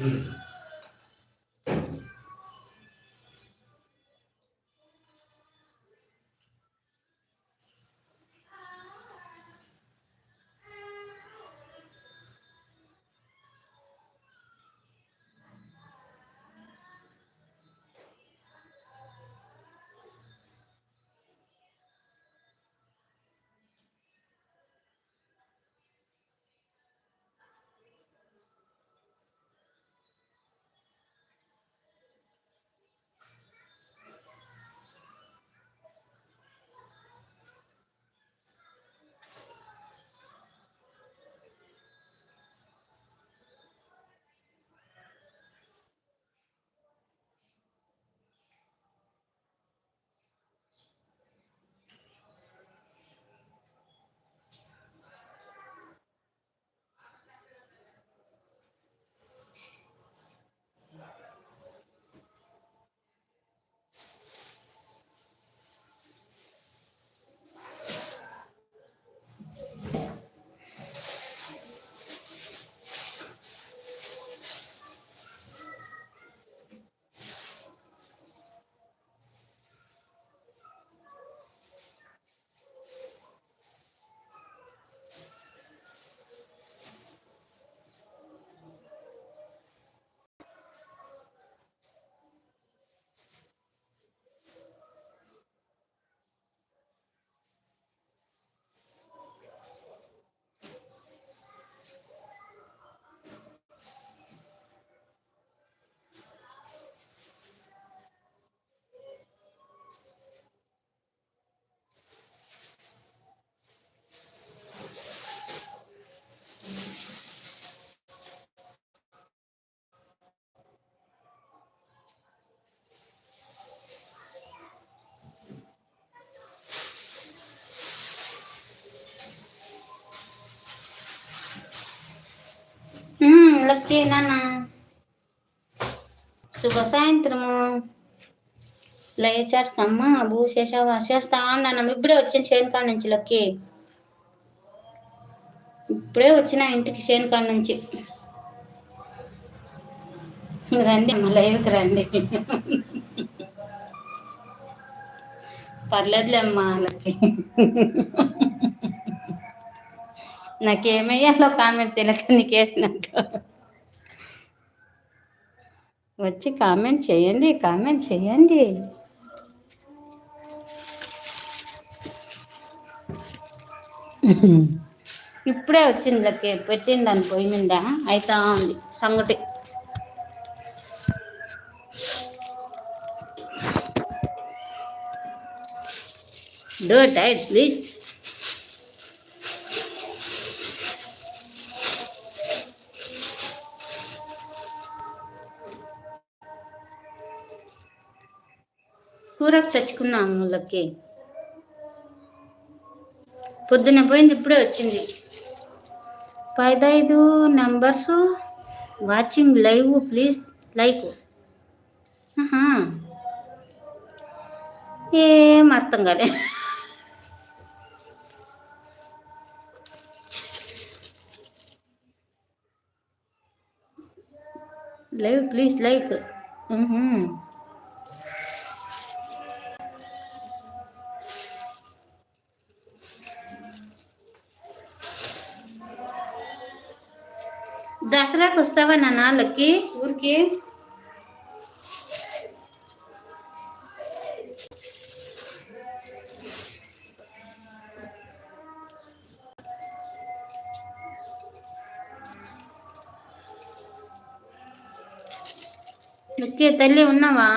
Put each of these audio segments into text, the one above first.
Mm. Lucky నాన్న? శుభ సాయంత్రము. లేచాడుతమ్మా భూ చేసావా చేస్తా నాన్న ఇప్పుడే వచ్చిన శేనుకాడ నుంచి లక్కి. ఇప్పుడే వచ్చిన ఇంటికి చేనుకాడ నుంచి. రండి అమ్మ లైవ్కి రండి. పర్లేదులే అమ్మా వాళ్ళకి నాకేమయ్యాలో కామెంట్ తెలియక నీకు వేసినట్టు వచ్చి కామెంట్ చేయండి కామెంట్ చేయండి. ఇప్పుడే వచ్చింది లక్కే పెట్టింది దాని పొయ్యి మీద. అయితా ఉంది సంగటి. డో టైట్ ప్లీజ్ కూరకు తెచ్చుకున్నాం వాళ్ళకి పొద్దున్న పోయింది ఇప్పుడే వచ్చింది. పదైదు numbers watching live please like. ఏం అర్థం కాలే. Live please like. దసరాకు వస్తావా నాన్న లక్కి ఊరికి లక్కి తల్లి ఉన్నావా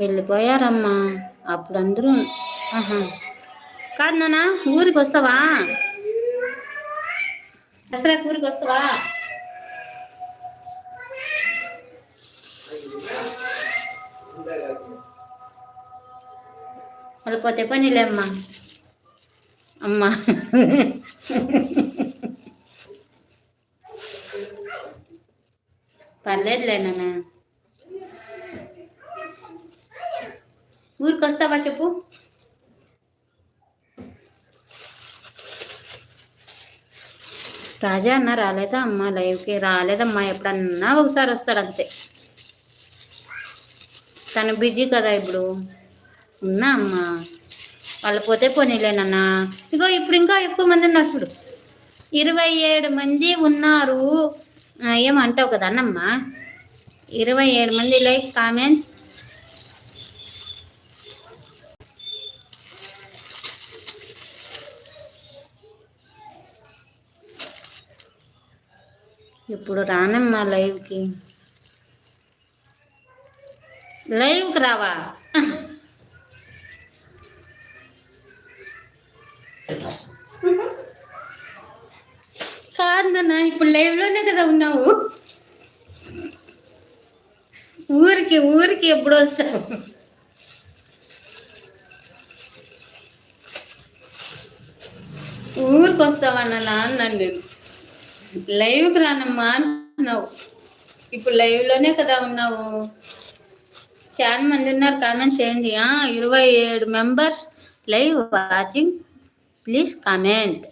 వెళ్ళిపోయారమ్మా అప్పుడు అందరూ ఆహా కాదు నాన్న ఊరికి వస్తావా దసరాకి ఊరికి వస్తావా వాళ్ళు పోతే పనిలే అమ్మా అమ్మా పర్లేదులే నాన్న ఊరికి వస్తావా చెప్పు. రాజా అన్న రాలేదా అమ్మ? లైవ్కి రాలేదమ్మా. ఎప్పుడన్నా ఒకసారి వస్తాడు అంతే. తను బిజీ కదా ఇప్పుడు. ఉన్నా అమ్మా. వాళ్ళు పోతే పోనీలేనన్నా. ఇగో ఇప్పుడు ఇంకా ఎక్కువ మంది ఉన్నారు చూడు. ఇరవై ఏడు మంది ఉన్నారు. ఏమంటావు కదా అన్నమ్మా. ఇరవై ఏడు మంది లైక్ కామెంట్. ఇప్పుడు రానమ్మా లైవ్కి. లైవ్కి రావా? కాదన్నా ఇప్పుడు లైవ్లోనే కదా ఉన్నావు. ఊరికి ఊరికి ఎప్పుడు వస్తావు? ఊరికి వస్తావన్నా అన్నాను నేను. లైవ్కి రానమ్మా అంటున్నావు. ఇప్పుడు లైవ్లోనే కదా ఉన్నావు. చాలా మంది ఉన్నారు కామెంట్ చేయండి ఇరవై ఏడు members live watching. Please comment.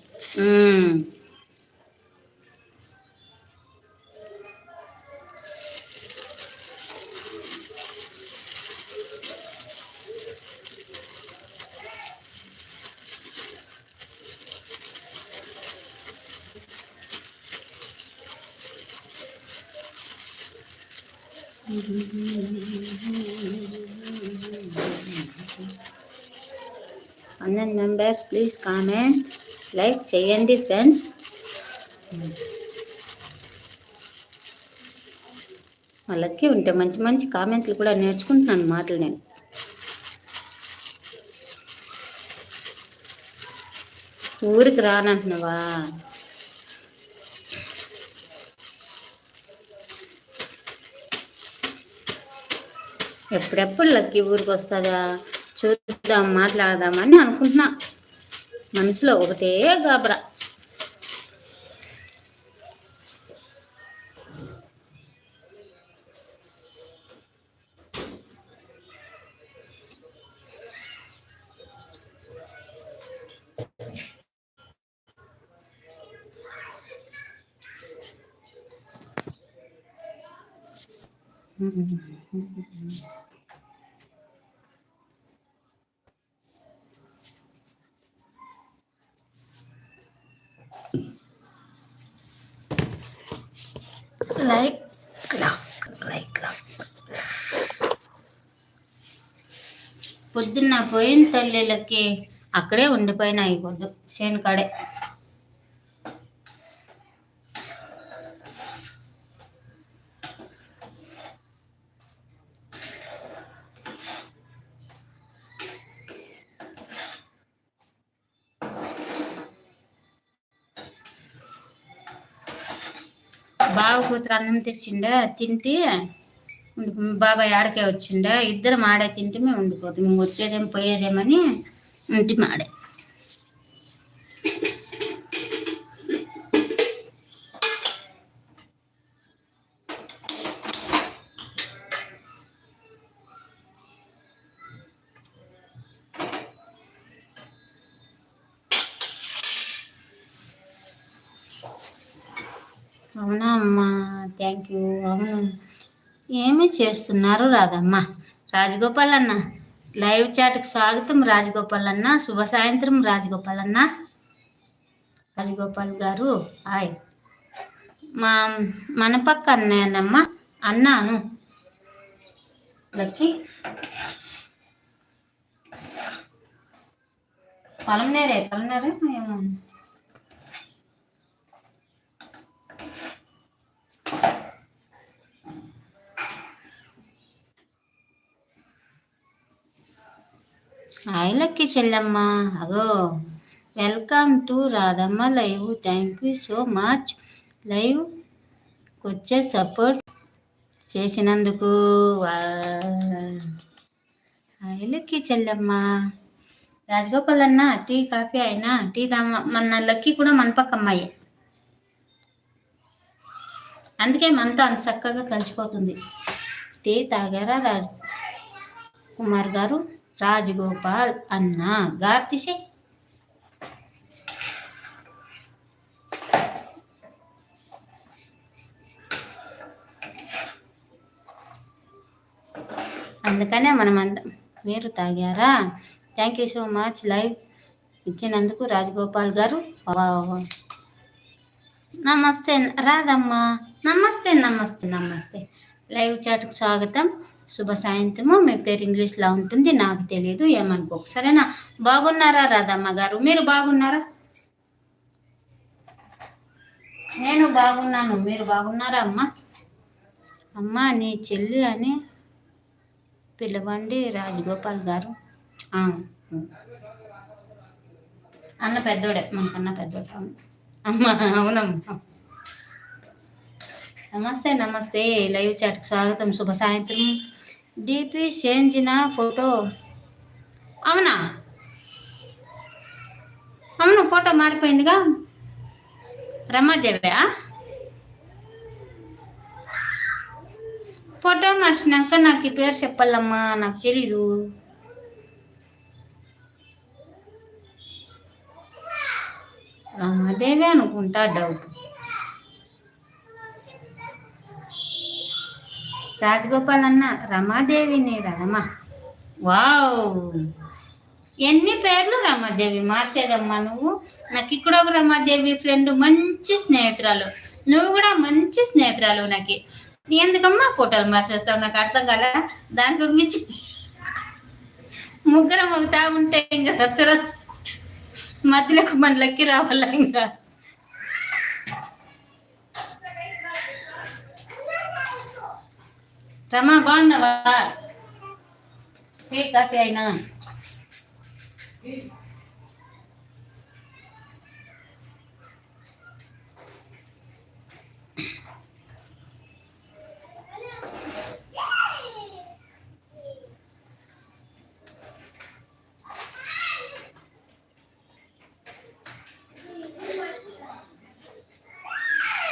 Hundred members please comment like చేయండి ఫ్రెండ్స్ వాళ్ళకి ఉంటే మంచి మంచి కామెంట్లు కూడా నేర్చుకుంటున్నాను మాటలు నేను. ఊరికి రానంటున్నావా? ఎప్పుడెప్పుడు లక్కీ ఊరికి వస్తుందా? చూద్దాం మాట్లాడదామని అనుకుంటున్నా. మనసులో ఒకటే గాబరా. లైక్ క్లాక్ లైక్ క్లాక్ పొద్దున్న పోయిన తల్లిలకి అక్కడే ఉండిపోయినా అయిపోద్దు పొద్దు. చేను కాడే కూతురు అన్నం తెచ్చిండే తింటే బాబాయ్ ఆడకే వచ్చిండే ఇద్దరం ఆడే తింటే మేము ఉండిపోతాం. మేము వచ్చేదేం పోయేదేమని ఇంటి మాడే. ఏమి చేస్తున్నారు రాదమ్మ. రాజగోపాల్ అన్న లైవ్ చాట్కి స్వాగతం రాజగోపాల్ అన్న శుభ సాయంత్రం రాజగోపాల్ అన్న రాజగోపాల్ గారు హాయ్ మా మన పక్క అన్నయ్యనమ్మ అన్నాను. లక్కి. పొలంనేరే పొలంనేరే ఏమో హాయ్ లక్కి చెల్లమ్మ. అగో welcome to Radhamma live. Thank you so much. Live వచ్చే సపోర్ట్ చేసినందుకు. వా- హాయ్ లక్కి చెల్లమ్మ. రాజగోపాల్ అన్న టీ కాఫీ అయినా టీ తామ మన లక్కీ కూడా మన పక్క అమ్మాయి అందుకే మనతో అంత చక్కగా కలిసిపోతుంది. టీ తాగారా రాజ్ కుమార్ గారు? రాజగోపాల్ అన్న గార్తిసే అందుకనే మనం అంద మీరు తాగారా? Thank you so much live ఇచ్చినందుకు రాజగోపాల్ గారు. నమస్తే రాదమ్మా నమస్తే నమస్తే నమస్తే. లైవ్ చాట్కు స్వాగతం. శుభ సాయంత్రము. మీ పేరు ఇంగ్లీష్లో ఉంటుంది. నాకు తెలియదు ఏమనుకోకు సరేనా బాగున్నారా రాధమ్మ గారు? మీరు బాగున్నారా? నేను బాగున్నాను. మీరు బాగున్నారా అమ్మ? అమ్మ నీ చెల్లి అని పిలవండి రాజగోపాల్ గారు. అన్న పెద్దోడే. మనకన్నా పెద్దోడే అవును. అమ్మ అవునమ్మా. నమస్తే నమస్తే. లైవ్ చాట్కి స్వాగతం. శుభ సాయంత్రం డిపి చేంజిన ఫోటో. అవునా? అవును ఫోటో మారిపోయిందిగా. రమాదేవ్యా? ఫోటో మార్చినాక నాకు ఈ పేరు చెప్పాలమ్మా నాకు తెలీదు. రమాదేవి అనుకుంటా డౌట్ రాజగోపాల్ అన్న రమాదేవిని రమ. వావ్! ఎన్ని పేర్లు రమాదేవి? మార్చేదమ్మా నువ్వు? నాకు ఇక్కడ ఒక రమాదేవి ఫ్రెండ్ మంచి స్నేహితురాలు. నువ్వు కూడా మంచి స్నేహితురాలు నాకు. ఎందుకమ్మా ఫోటోలు మార్చేస్తావు? నాకు అర్థం కాల. దానికి ఒక మించి ముగ్గురం అవుతా ఉంటే ఇంకా రచ్చరచ్చ. మధ్యలోకి మన రావాలా ఇంకా? రమా బాగున్నావా టీ కాఫీ అయినా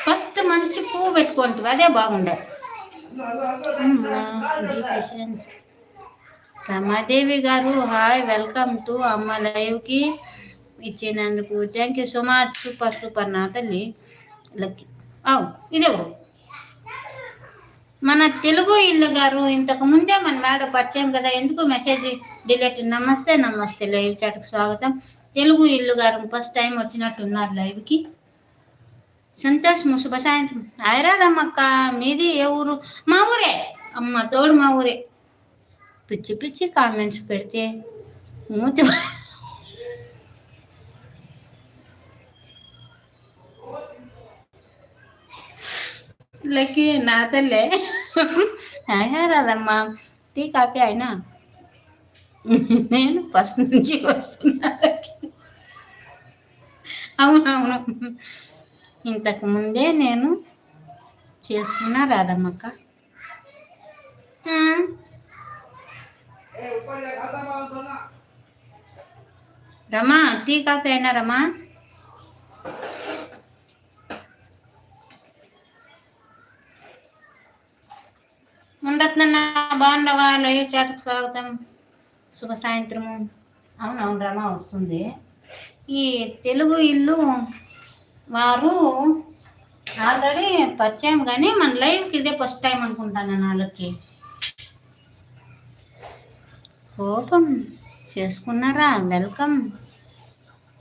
ఫస్ట్ మంచి పువ్వు పెట్టుకుంటుంది అదే బాగుండే రమాదేవి గారు హాయ్ వెల్కమ్ టు అమ్మ లైవ్కి ఇచ్చినందుకు. Thank you so much. Super super నా తల్లి. లక్కీ. అవు ఇదెవరు మన తెలుగు ఇల్లు గారు ఇంతకు ముందే మన మేడ పరిచయం కదా ఎందుకు మెసేజ్ డిలీట్ నమస్తే నమస్తే లైవ్ చాట్కి స్వాగతం. తెలుగు ఇల్లు గారు ఫస్ట్ టైం వచ్చినట్టున్నారు లైవ్కి. సంతోష్ శుభ సాయంత్రం. ఆయరాదమ్మక్క మీది ఏ ఊరు? మా ఊరే. అమ్మ తోడు మా ఊరే. పిచ్చి పిచ్చి కామెంట్స్ పెడితే మూతి లకి నా తల్లే. ఆయరాదమ్మా టీ కాఫీ అయినా? నేను ఫస్ట్ నుంచి వస్తున్నా అవునవును. ఇంతకు ముందే నేను చేసుకున్నా రాదమ్మక్క రమా టీ కాఫీ అయినా రమా? ఉండట్నన్నా బాగుండవా లైవ్ చాట్కి స్వాగతం. శుభ సాయంత్రము. అవునవును రమా వస్తుంది. ఈ తెలుగు ఇల్లు వారు ఆల్రెడీ పరిచయం కానీ మన లైవ్కి ఇదే ఫస్ట్ టైం అనుకుంటాను నేను వాళ్ళకి. కోపం చేసుకున్నారా? వెల్కమ్.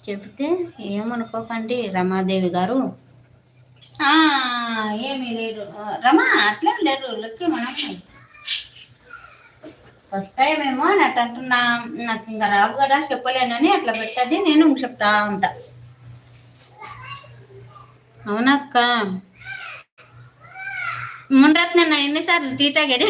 చెప్తే ఏమనుకోకండి రమాదేవి గారు. ఆ, ఏమీ లేరు రమా అట్లే లేరు లక్కి మనం ఫస్ట్ టైం ఏమో అని అట్లా అంటున్నా. నాకు ఇంకా రావు కదా చెప్పలేనని అట్లా పెట్టది నేను చెప్తా ఉంటా. అవునక్క ముందరత్ నేను ఎన్నిసార్లు టీటా గడి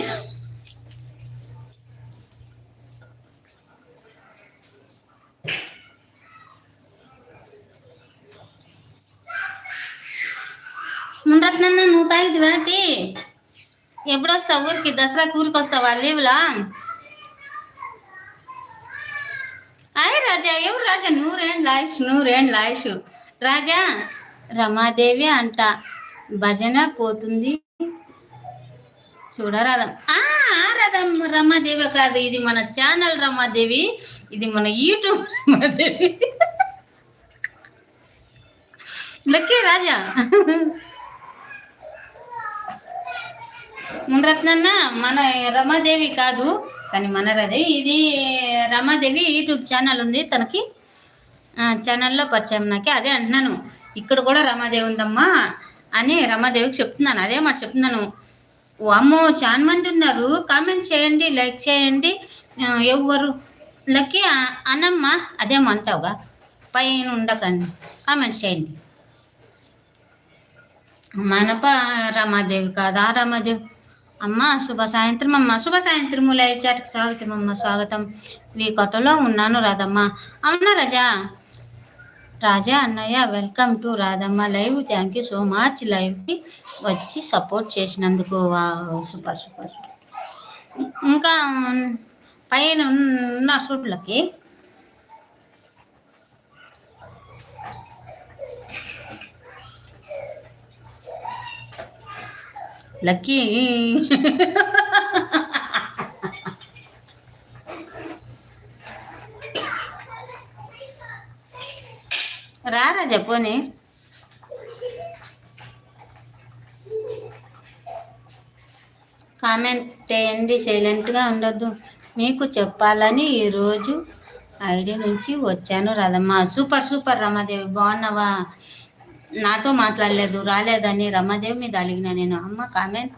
ముందరత్ నన్ను నువ్వు తాగిది వెనటి ఎప్పుడు వస్తావు ఊరికి దసరాకి ఊరికి వస్తావా లీవ్లా అయ్యి రాజా ఎవరు రాజా నూరేండ్ల ఆయుష్ నూరేండ్ల ఆయుష్ రాజా రమాదేవి అంట. భజన పోతుంది. చూడరాధం ఆ రాధం రమాదేవి కాదు. ఇది మన ఛానల్ రమాదేవి. ఇది మన యూట్యూబ్ రమాదేవి. లక్కీ రాజా. ముందరత్నన్న మన రమాదేవి కాదు. కానీ మన రదే ఇది రమాదేవి యూట్యూబ్ ఛానల్ ఉంది. తనకి ఆ, ఛానల్లో పరిచయం. నాకే అదే అంటున్నాను. ఇక్కడ కూడా రమాదేవి ఉందమ్మా అని రమాదేవికి చెప్తున్నాను అదే మాట చెప్తున్నాను. ఓ అమ్మో చాలా మంది ఉన్నారు. కామెంట్ చేయండి లైక్ చేయండి. ఎవరు లక్కి ఆ- అనమ్మా అదేమంటావుగా పైన ఉండకండి కామెంట్ చేయండి. మనప రమాదేవి కాదా రమాదేవి? అమ్మ శుభ సాయంత్రం అమ్మ శుభ సాయంత్రం లైవ్ చాట్కి స్వాగతం అమ్మ స్వాగతం. వీకటలో ఉన్నాను రాదమ్మ అవునా రజా? రాజా అన్నయ్య welcome to Radhamma live. Thank you so much లైవ్కి వచ్చి సపోర్ట్ చేసినందుకు. సూపర్ సూపర్ ఇంకా పైన ఉన్న సూట్లకి లక్కీ. చెప్పుని. కామెంట్ చేయండి సైలెంట్గా ఉండొద్దు. మీకు చెప్పాలని ఈరోజు ఐడి నుంచి వచ్చాను రథమ్మ సూపర్ సూపర్ రమాదేవి బాగున్నావా? నాతో మాట్లాడలేదు రాలేదని రమాదేవి మీద అడిగిన నేను. అమ్మ కామెంట్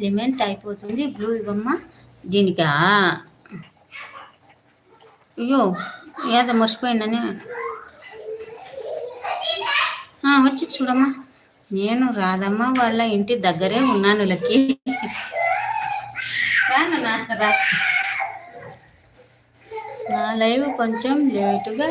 లిమెంట్ అయిపోతుంది. బ్లూ ఇవ్వమ్మ. దీనికా అయ్యో ఏదో మర్చిపోయిందని వచ్చి చూడమ్మా. నేను రాధమ్మ వాళ్ళ ఇంటి దగ్గరే ఉన్నాను లక్కి. నా లైవ్ కొంచెం లేటుగా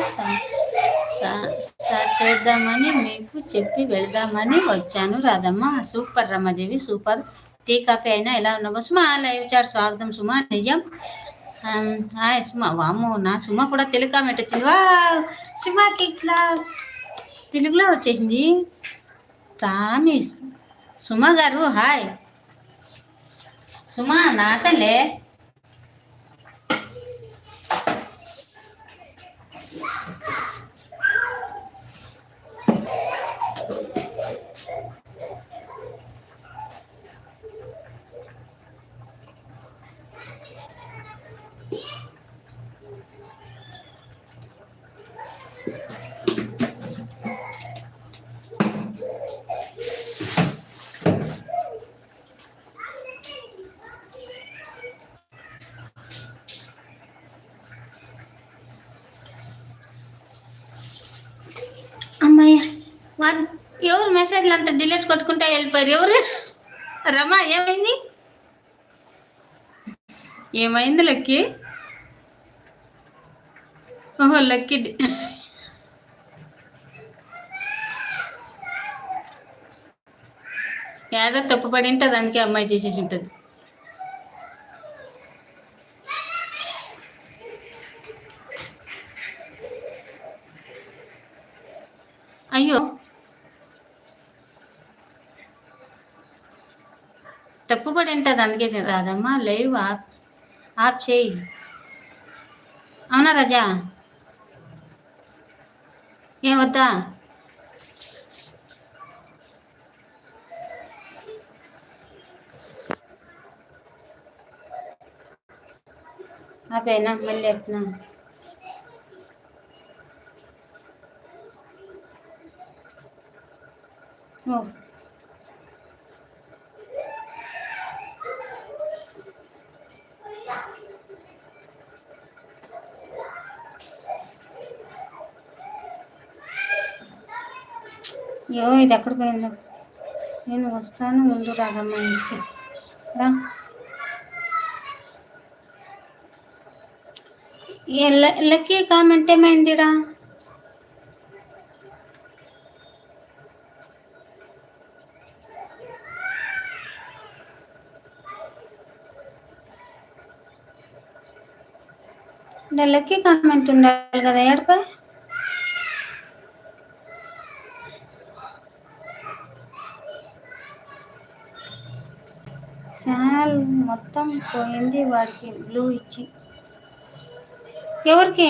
స్టార్ట్ చేద్దామని మీకు చెప్పి వెళ్దామని వచ్చాను Radhamma. Super Ramadevi super. Tea coffee అయినా ఎలా ఉన్నావు సుమా లైవ్ చాట్ స్వాగతం సుమా నిజం. హాయ్ సుమా వామో నా సుమా కూడా తెలుకా కామెంట్ వచ్చింది? వా సుమాకి ఇట్లా తెలుగులో వచ్చేసింది. ప్రామిస్. సుమ గారు హాయ్. సుమా నా తల్లే రమా ఏమైంది? ఏమైంది లక్కీ? ఓహో లక్కీ ఏదో తప్పు పడి ఉంటుంది అందుకే అమ్మాయి తీసేసి ఉంటుంది. అయ్యో. తప్పు పడి ఉంటుంది అందుకే రాదమ్మా లైవ్ ఆప్ ఆప్ చేయి అవునా రజా? ఏం వద్దా? ఆపేనా? మళ్ళీ ఎట్నా ఓ. ఏ ఇది ఎక్కడ పోయింది? నేను వస్తాను ముందు రాదమ్మా ఇంటికి. రా. లక్కీ కామెంట్ ఏమైందిరా? లక్కీ కామెంట్ ఉండాలి కదా ఏడపా? మొత్తం పోయింది వాడికి బ్లూ ఇచ్చి. ఎవరికి?